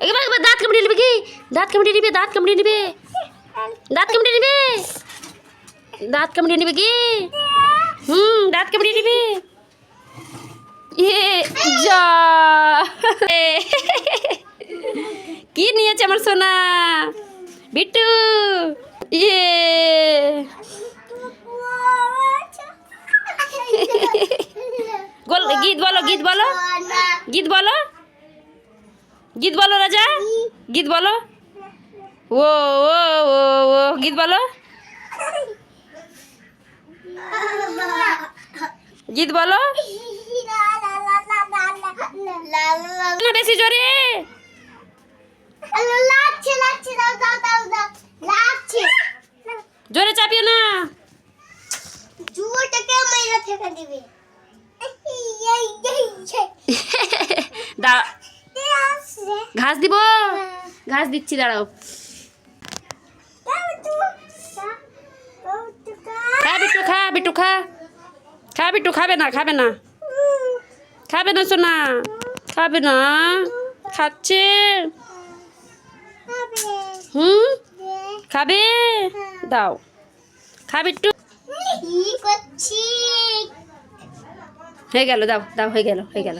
এবার এবার দাঁত কামড়ে নেবে কি? দাঁত কামড়ে নেবে, দাঁত কামড়ে নেবে? দাঁত কামড়ে নেবে? দাঁত কামড়ে নেবে কি? হুম, দাঁত কামড়ে নেবে? ইয়ে যা। কি নিয়েছে আমার সোনা? বিট্টু। ইয়ে। গোল, গীত বলো গীত বলো। গীত বলো। গীত বলো রাজা। গীত বলো। ও ও ও ও গীত বলো। গীত বলো। বেশি জোরে। জোরে চাপিও না। জুয়োটাকে মেরে থেকে দিবে। দা ঘাস দিব? ঘাস দিচ্ছি, দাঁড়াও। খা খাবে না খাবে না। খাবে না না। খাচ্ছে। হুম? খাবে? দাও। হয়ে গেল, দাও দাও, হয়ে গেল হয়ে গেল।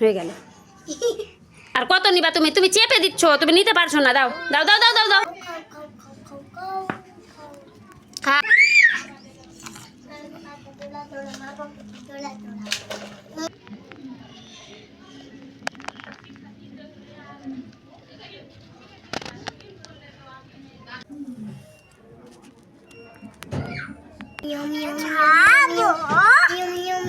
হয়ে গেল। আর কত নিবা তুমি তুমি চেপে দিচ্ছ তুমি নিতে পারছো না দাও দাও দাও দাও দাও দাও Yum, yum, yum, yum, yum, yum.